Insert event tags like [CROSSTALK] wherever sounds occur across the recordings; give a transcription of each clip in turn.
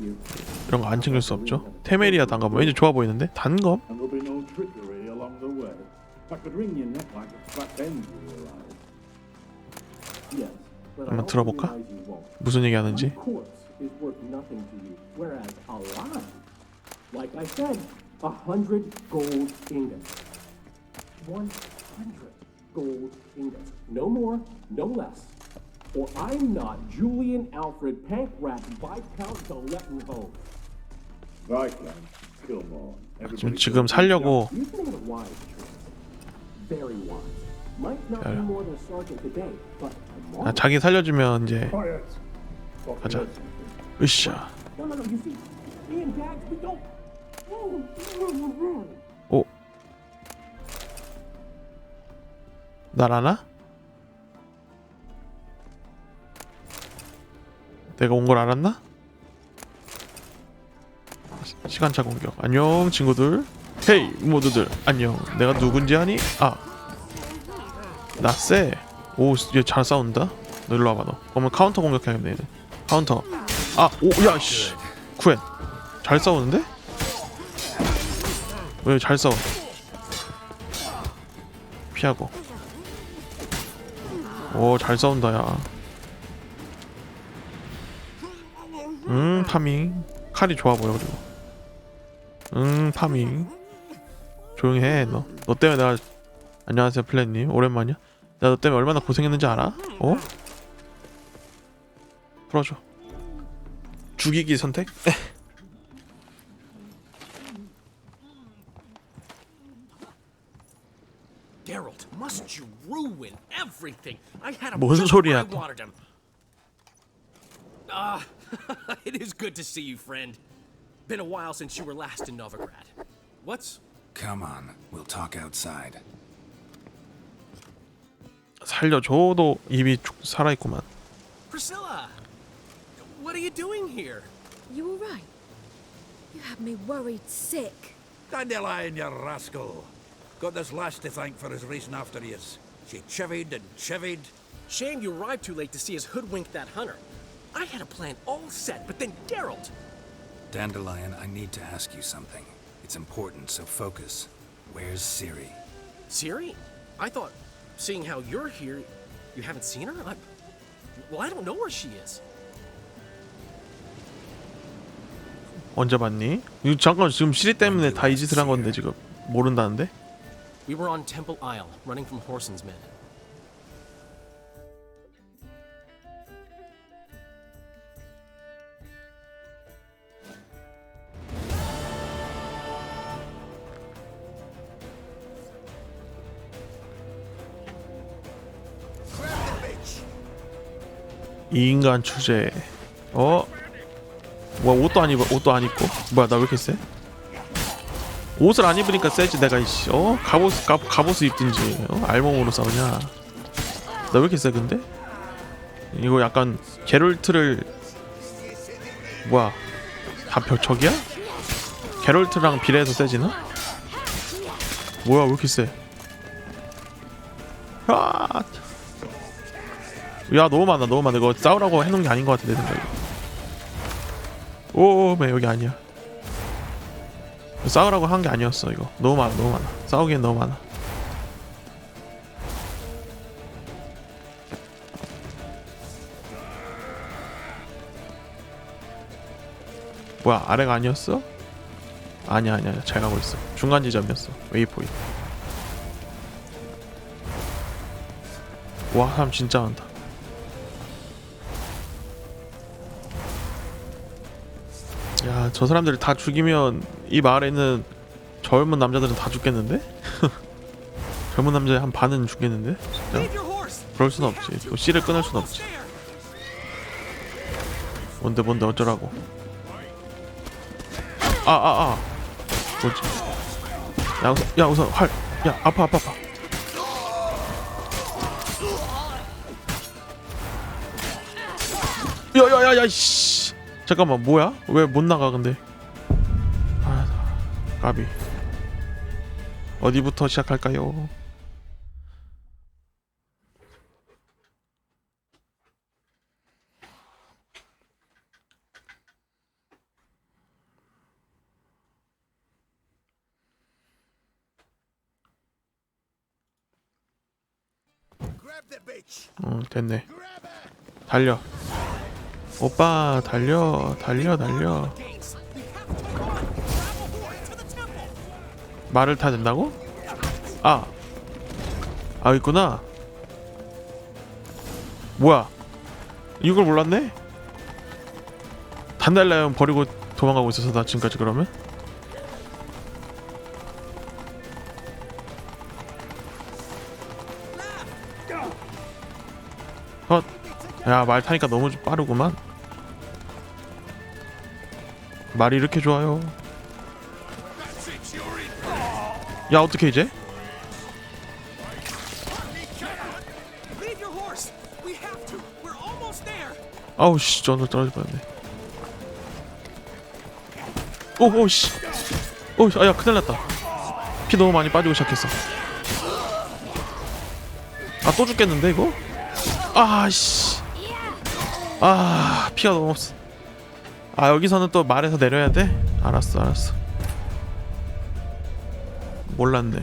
you. 이런 거 안 챙길 수 없죠 테메리아 단검 왠지 좋아 보이는데 단검 한번 들어볼까? 무슨 얘기 하는지. One hundred gold ingots. No more, no less. Or I'm not Julian Alfred Pankrat Viscount de Lettenhove. Viscount, Kilmore. 지금 지금 살려고 You've made a wise choice. Very wise. Might not be more than a sergeant today, but 아, tomorrow. 자기 살려주면 이제 Quiet. 가자. 으쌰 No, no, no, you see, me and Dags, we don't. 오. 날 아나? 내가 온 걸 알았나? 시- 시간차 공격. 안녕 친구들. 헤이 모두들 안녕. 내가 누군지 아니? 아. 나 쎄. 오, 얘잘 싸운다. 너 일로 와봐 너. 그러면 카운터 공격해야겠네. 얘는. 카운터. 아, 오, 야 씨. 쿠엔. 잘 싸우는데? 왜 잘 싸워? 피하고. 오, 잘 싸운다, 야. 음, 파밍. 칼이 좋아 보여, 그리고. 음, 파밍. 조용히 해, 너. 너 때문에 내가. 안녕하세요, 플랜님. 오랜만이야. 내가 너 때문에 얼마나 고생했는지 알아? 어? 풀어줘. 죽이기 선택? Him 뭔 소리야, 또. wanted [LAUGHS] him. Ah, it is good to see you, friend. Been a while since you were last in Novigrad. What's Come on, we'll talk outside. 살려줘도 입이 쭉 살아있구만. Priscilla? What are you doing here? You all right? You had me worried sick. Dandelion, you rascal. Got this lass to thank for his racing after yous. She chivied and chivied. Shame you arrived too late to see us hoodwink that hunter. I had a plan all set, but then Geralt. Dandelion, I need to ask you something. It's important, so focus. Where's Siri? Siri? I thought, seeing how you're here, you haven't seen her? I, well, I don't know where she is. 언제 봤니? 이거 잠깐 지금 시리 때문에 다 이 짓을 한 건데 지금 모른다는데? We were on Temple Isle, running from Horson's men. 이 인간 주제. 어? 뭐야 옷도 안 입어 옷도 안 입고 뭐야 나 왜 이렇게 세? 옷을 안 입으니까 세지 내가 이씨 어 갑옷 갑 갑옷을 입든지 어? 알몸으로 싸우냐? 나 왜 이렇게 세 근데? 이거 약간 게롤트를 뭐야 다 벽척이야? 게롤트랑 비례해서 세지나? 뭐야 왜 이렇게 세? 야 너무 많아 너무 많아. 이거 싸우라고 해놓은 게 아닌 것 같은데 생각이. 오매 여기 아니야. 싸우라고 한 게 아니었어 이거. 너무 많아 너무 많아. 싸우기엔 너무 많아. 뭐야 아래가 아니었어? 아니야 아니야. 잘 가고 있어. 중간 지점이었어. 웨이포인트. 와 사람 진짜 많다 야, 저 사람들을 다 죽이면 이 마을에 있는 젊은 남자들은 다 죽겠는데? [LAUGHS] 젊은 남자의 한 반은 죽겠는데? 진짜? 그럴 순 없지. 또 씨를 끊을 순 없지. 뭔데 뭔데 어쩌라고? 아, 아, 아. 뭐지? 야, 우선, 야, 우선 활. 야, 아파, 아파, 아파. 야, 야, 야, 야, 씨. 잠깐만 뭐야? 왜 못 나가 근데? 아, 까비. 어디부터 시작할까요? 응 어, 됐네 달려 오빠 달려 달려 달려 말을 타야 된다고? 아, 아 있구나. 뭐야? 이걸 몰랐네? 단달라이온 버리고 도망가고 있어서 나 지금까지 그러면? 야 말 타니까 너무 좀 빠르구만. 말이 이렇게 좋아요. 야 어떻게 이제? 아우 씨 저는 떨어질 뻔했네 오오 씨 오우 아야 큰일 났다 피 너무 많이 빠지고 시작했어 아 또 죽겠는데 이거? 아씨 아 피가 너무 없어. 아 여기서는 또 말에서 내려야 돼? 알았어 알았어. 몰랐네.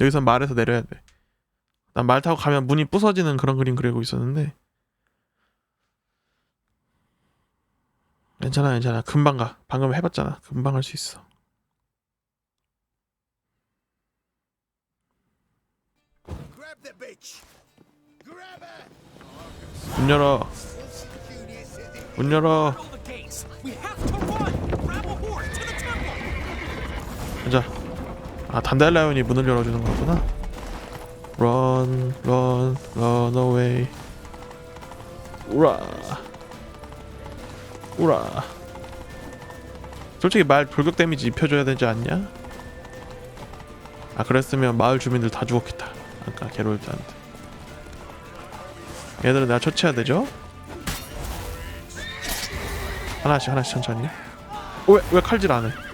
여기선 말에서 내려야 돼난 말 타고 가면 문이 부서지는 그런 그림 그리고 있었는데. 괜찮아 괜찮아. 금방 가. 방금 해봤잖아. 금방 할 수 있어 문 열어. 문 열어. 가자. 아 단달라이온이 문을 열어주는 거구나. Run run run away. 우라 우라 솔직히 말 돌격 데미지 입혀줘야 되지 않냐? 아 그랬으면 마을 주민들 다 죽었겠다. 아까 게롤트한테 얘들은 내가 처치해야 되죠? 하나씩 하나씩 천천히 왜왜 칼질 안 해?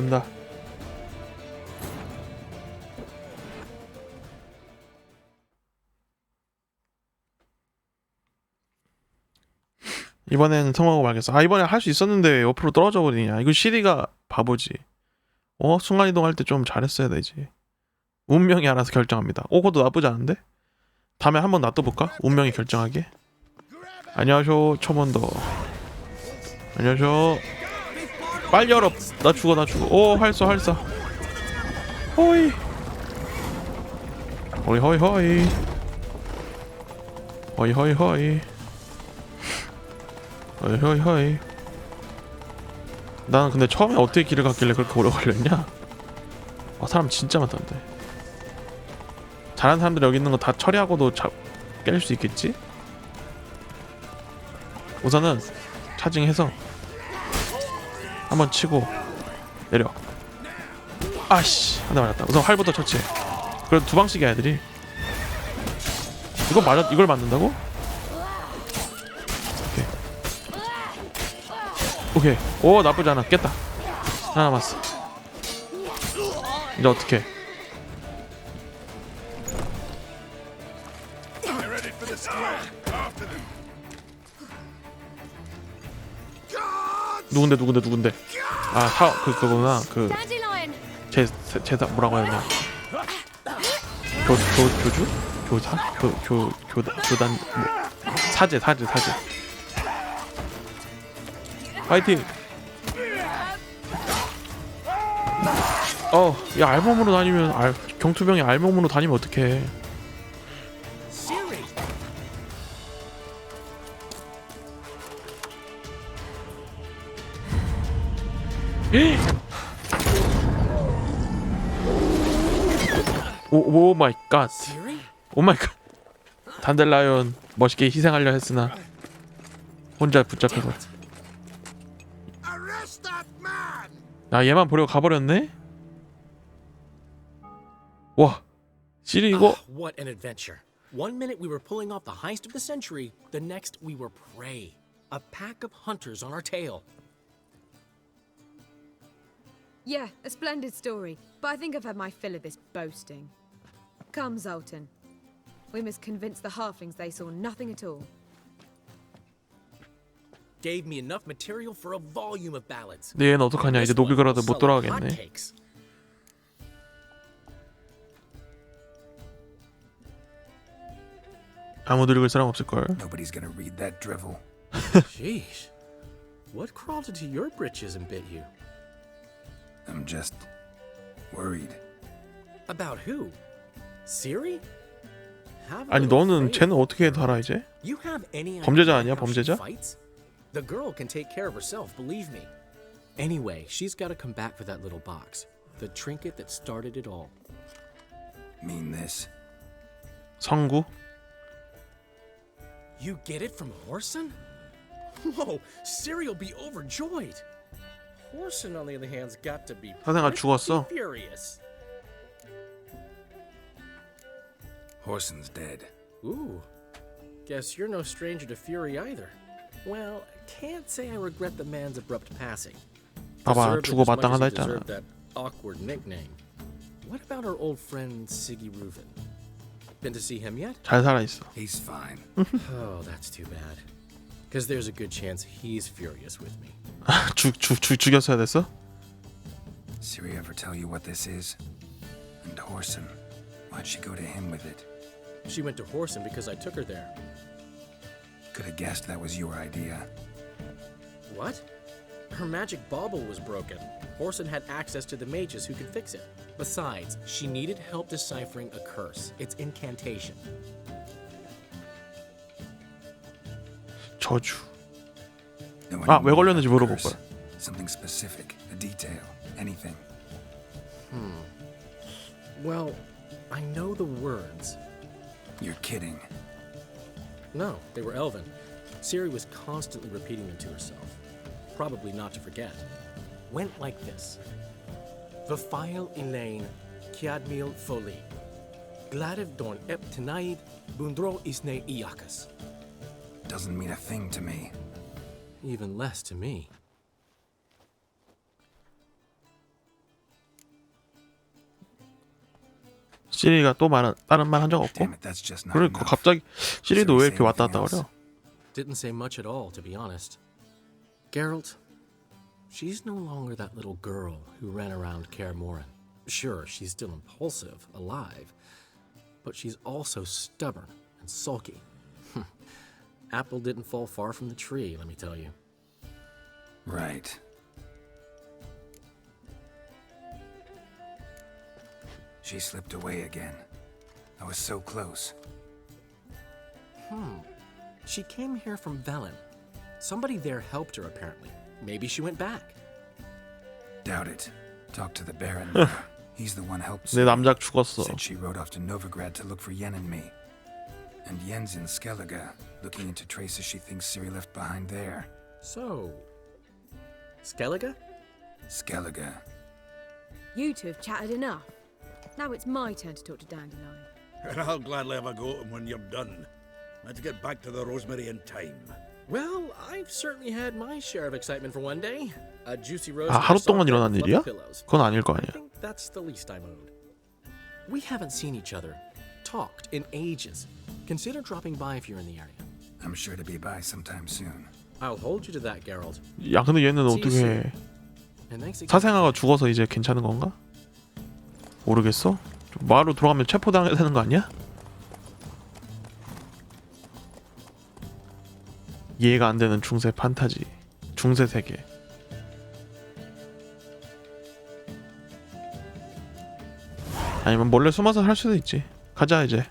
간다. 이번엔 성공하고 말겠어. 아 이번에 할 수 있었는데 왜 옆으로 떨어져 버리냐. 이거 시리가 바보지. 어 순간 이동할 때 좀 잘했어야 되지. 운명이 알아서 결정합니다. 오 그것도 나쁘지 않은데? 다음에 한번 놔둬볼까? 운명이 결정하게. 안녕하쇼 초먼더. 안녕하쇼. 빨리 열어. 나 죽어 나 죽어. 오 활쏘 활쏘. 호이. 호이 호이 호이. 호이 호이 호이. 호이 호이 호이. 나는 근데 처음에 어떻게 길을 갔길래 그렇게 오래 걸렸냐? 아 사람 진짜 많던데. 잘하는 사람들 여기 있는 거 다 처리하고도 깰수 있겠지? 우선은 차징해서 한번 치고 내려. 아씨 한 대 맞았다. 우선 활부터 처치해 그래도 두 방씩이야 애들이. 이거 맞아 이걸 맞는다고? 오케이. 오케이. 오 나쁘지 않아. 깼다. 하나 남았어. 이제 어떻게 누군데 누군데 누군데? 아 사 그 그거구나. 그 Dandelion! 제 제사 뭐라고 해야 되냐 교, 교 교주? 교사? 교교 교단 교단 뭐, 사제 사제 사제. 파이팅! 어야 알몸으로 다니면 알 경투병이 알몸으로 다니면 어떡해 오, 오 마이 갓 Siri? 오 마이 갓 단델라이온 멋있게 희생하려 했으나 혼자 붙잡혀서 Arrest that man! 야 얘만 버리고 가버렸네 와 시리 이거 Ah, what an adventure. One minute we were pulling off the heist of the century, the next we were prey. A pack of hunters on our tail. Yeah, a splendid story, but I think I've had my fill of this boasting. Come, Zoltan. We must convince the halflings they saw nothing at all. Gave me enough material for a volume of ballads. 근데 얘는 어떡하냐 이제 This one 노비그라드 will 못 sell like 돌아가겠네 hotcakes. 아무도 읽을 사람 없을걸 Nobody's gonna read that drivel. Sheesh. [LAUGHS] What crawled into your britches and bit you? I'm just worried. About who? Siri? Have a 아니 little 너는 faith. 쟤는 어떻게 달아 이제? You have any 범죄자 idea 아니야, how she 범죄자? fights? The girl can take care of herself, believe me. Anyway, she's got to come back for that little box. The trinket that started it all. Mean this? 성구? You get it from Horson? Whoa, Siri'll be overjoyed. Horson, on the other hand's got to be 사생아 pretty 죽었어 furious. Horson's dead. Ooh, guess you're no stranger to fury either. Well, can't say I regret the man's abrupt passing. 봐봐 Deserved it 주고 as much as 마땅하다 he 했잖아 deserved that awkward nickname. What about our old friend Siggy Reuven? Been to see him yet? 잘 살아있어 He's fine. [LAUGHS] Oh, that's too bad. Because there's a good chance he's furious with me. 죽, 죽, 죽, 죽였어야 됐어? Siri ever tell you what this is? And Horson, why'd she go to him with it? She went to Horson because I took her there. Could have guessed that was your idea. What? Her magic bauble was broken. Horson had access to the mages who could fix it. Besides, she needed help deciphering a curse. It's incantation. 저주 No, I 아, don't 왜 mean 걸렸는지 a 물어볼 curse. 거야. Something specific, a detail, anything. Well, I know the words. you're kidding. No, they were Elven. Siri was constantly repeating them to herself. Probably not to forget. Went like this. Vafile Elaine, Kiadmil Foli. Gladiv Don Ep Tenaid, Bundro Isne Iakas. Doesn't mean a thing to me. Even less to me. 시리가 또 말은 다른 말 한 적 없고 Damn it, that's just not 그러니까 enough. 갑자기 시리도 왜 Should we 이렇게 say 왔다 anything 갔다 else? 거려? Didn't say much at all, to be honest. Geralt, she's no longer that little girl who ran around Kaer Morhen. Sure, she's still impulsive, alive, but she's also stubborn and sulky. [LAUGHS] Apple didn't fall far from the tree, let me tell you. Right. She slipped away again. I was so close. She came here from Velen. Somebody there helped her, apparently. Maybe she went back. Doubt it. Talk to the Baron. there. [LAUGHS] He's the one helped. 내 Siri. 남작 죽었어 Said she rode off to Novigrad to look for Yen and me. And Yen's in Skellige, looking into traces she thinks Siri left behind there. So, Skellige? Skellige. You two have chatted enough. Now it's my turn to talk to Dandelion. And I'll gladly have a go at him when you're done. Let's get back to the Rosemary in time. Well, I've certainly had my share of excitement for one day. A juicy roast. 아 하루 동안 일어난 일이야? pillows. 그건 아닐 거 I 아니야 think that's the least I'm owed. We haven't seen each other, talked in ages. Consider dropping by if you're in the area. I'm sure to be by sometime soon. I'll hold you to that, Geralt. 야 근데 얘는 어떻게 And thanks again. 사생아가 죽어서 이제 괜찮은 건가? 모르겠어. 좀 마을로 돌아가면 체포당해야 되는 거 아니야? 이해가 안 되는 중세 판타지, 중세 세계. 아니면 몰래 숨어서 할 수도 있지. 가자 이제.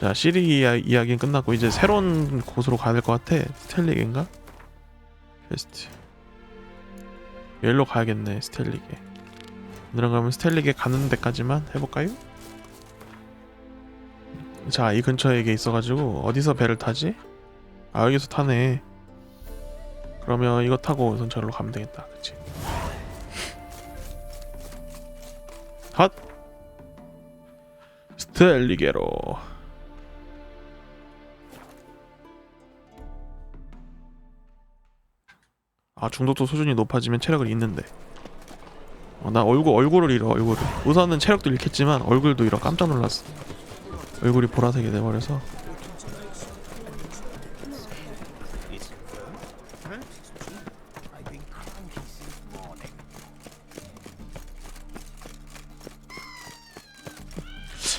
자 시리 이야, 이야기는 끝났고 이제 새로운 곳으로 가야 될 것 같아. 스텔릭인가? 퀘스트. 여기로 가야겠네 스텔릭에. 오늘은 그러면 스텔릭에 가는 데까지만 해볼까요? 자 이 근처에 이게 있어가지고 어디서 배를 타지? 아 여기서 타네. 그러면 이거 타고 우선 저기로 가면 되겠다. 그치? 핫! 스텔리게로 아 중독도 수준이 높아지면 체력을 잃는데. 어, 나 얼굴 얼굴을 잃어 얼굴을. 우선은 체력도 잃겠지만 얼굴도 잃어. 깜짝 놀랐어. 얼굴이 보라색이 돼버려서.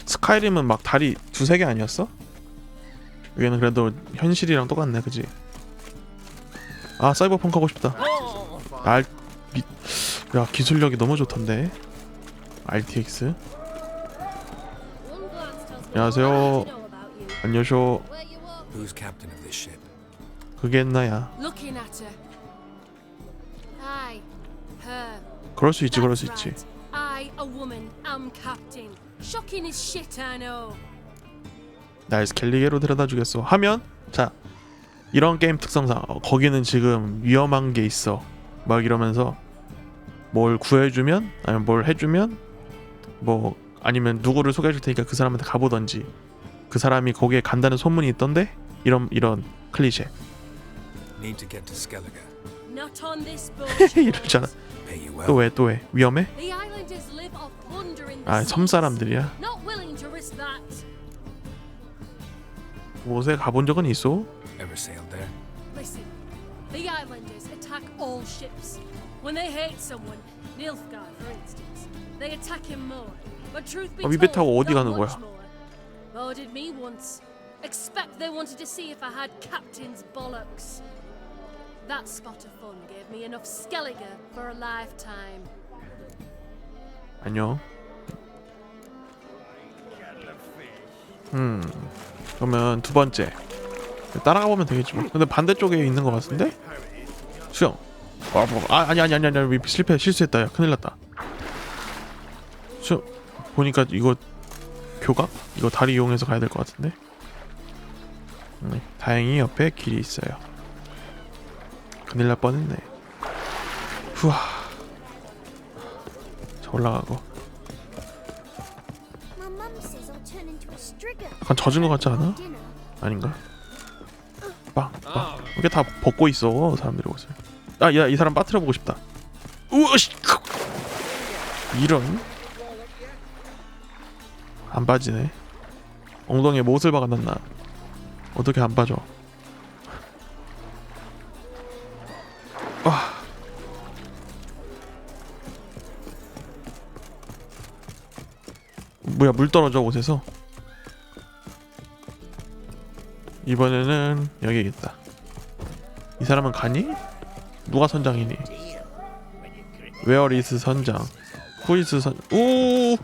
스카이림은 막 다리 두세 개 아니었어? 여기는 그래도 현실이랑 똑같네 그지? 아 사이버펑크 하고 싶다 알... 미... 야 기술력이 너무 좋던데 RTX 안녕하세요 안녕쇼? 그게 나야. 그럴 수 있지 그럴 수 있지. 날 스켈리게로 데려다 주겠어 하면 자 이런 게임 특성상 어, 거기는 지금 위험한 게 있어 막 이러면서 뭘 구해주면 아니면 뭘 해주면 뭐 아니면 누구를 소개해줄 테니까 그 사람한테 가보던지 그 사람이 거기에 간다는 소문이 있던데 이런 이런 클리셰 Need to get to Skellige. Not on this [LAUGHS] boat. 이러잖아 Pay you well. 또왜 또 왜 위험해? the islanders live off plunder in the 아 섬 seas. 사람들이야 Not willing to risk that. 곳에 가본 적은 있어? Ever sailed there? Listen, the islanders attack all ships. When they hate someone, Nilfgaard, for instance, they attack him more. But truth be 어, 위배 told, 타고 어디 not 가는 much 거야? more. Boarded me once. Expect they wanted to see if I had captain's bollocks. That spot of fun gave me enough Skellige for a lifetime. 안녕. 음. 그러면 두 번째. 따라가 보면 되겠지 뭐. 근데 반대쪽에 있는 것 같은데? 수영. 아, 뭐, 아 아니 아니 아니 아니 실패 실수했다. 야 큰일 났다. 수영. 보니까 이거 교각? 이거 다리 이용해서 가야 될 것 같은데. 음, 다행히 옆에 길이 있어요. 큰일 날 뻔했네. 후아. 자 올라가고. 약간 젖은 것 같지 않아? 아닌가? 빵, 빵. 이렇게 다 벗고 있어 사람들이 옷을. 아, 야, 이 사람 빠트려 보고 싶다. 우씨, 이런. 안 빠지네. 엉덩이에 못을 박아놨나? 어떻게 안 빠져? 아. 뭐야 물 떨어져 옷에서? 이번에는 여기겠다. 이 사람은 가니? 누가 선장이니? Where is 선장? Who is 선? 오,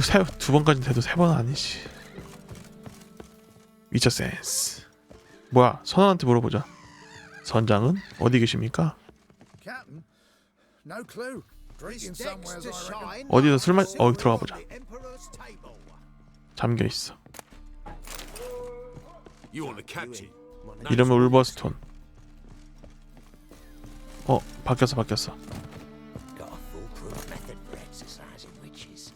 세두 번까지 돼도 세 번 아니지. 위쳐 센스. 뭐야? 선원한테 물어보자. 선장은 어디 계십니까? 어디서 술 마? 어 들어가 보자. 잠겨 있어. 이름은 울버스톤. 어 바뀌었어 바뀌었어. Got a foolproof method for exercising witches.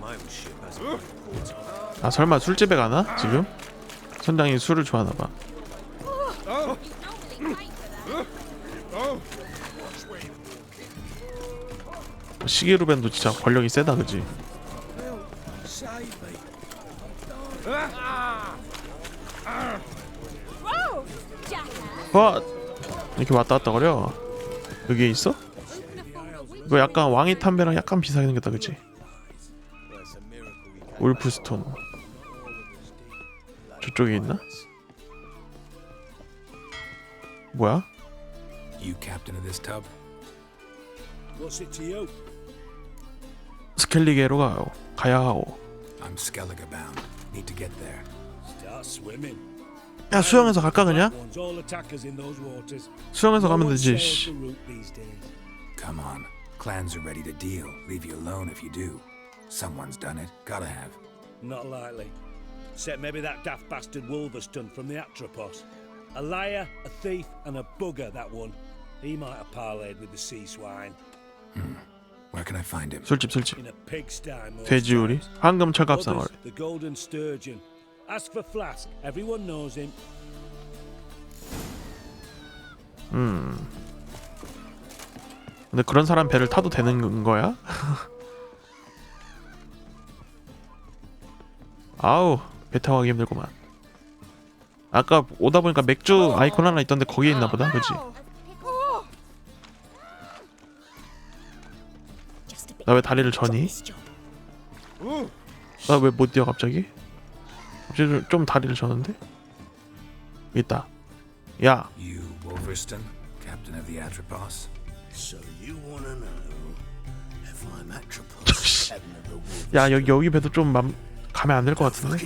My old ship has a port on 아 설마 술집에 가나 지금? 선장이 술을 좋아하나 봐. 시계루벤도 진짜 권력이 세다 그지 와 이렇게 왔다 갔다 거려 여기에 있어? 이거 약간 왕의 담배랑 약간 비슷하게 생겼다 그치? 울프스톤 저쪽에 있나? 뭐야? You captain of this tub? What's it to you? 스켈리게로 가요 가야 하오 I'm Skellige bound. Need to get there. Start swimming. 야 수영해서 갈까 그냥? Ones all attackers in those waters. 수영해서 No 가면 one 되지 sails 씨. the route these days. Come on. Clans are ready to deal. Leave you alone if you do. Someone's done it. Gotta have. Not likely. Except maybe that daft bastard Wolverston from the Atropos. A liar, a thief, and a bugger, that one. He might have parlayed with the sea swine. Where can I find him? 술집 술집 In a pigsty, most 돼지우리 times. 황금 철갑상어 Others, the Golden Sturgeon. Ask for Flask. Everyone knows him. 근데 그런 사람 배를 타도 되는 거야? 아우 배 타고 가기 힘들구만 아까 오다 보니까 맥주 아이콘 하나 있던데 거기에 있나 보다 그치? 나 왜 다리를 저니? 나 왜 못 뛰어 갑자기? 갑자기 좀- 좀 다리를 저는데? 있다 야 You, Wolverston, captain of the Atropos? So you want to know if I'm Atropos, captain of the Wolves? 야 여기 여기 배도 좀 맘, 가면 안 될 것 같은데?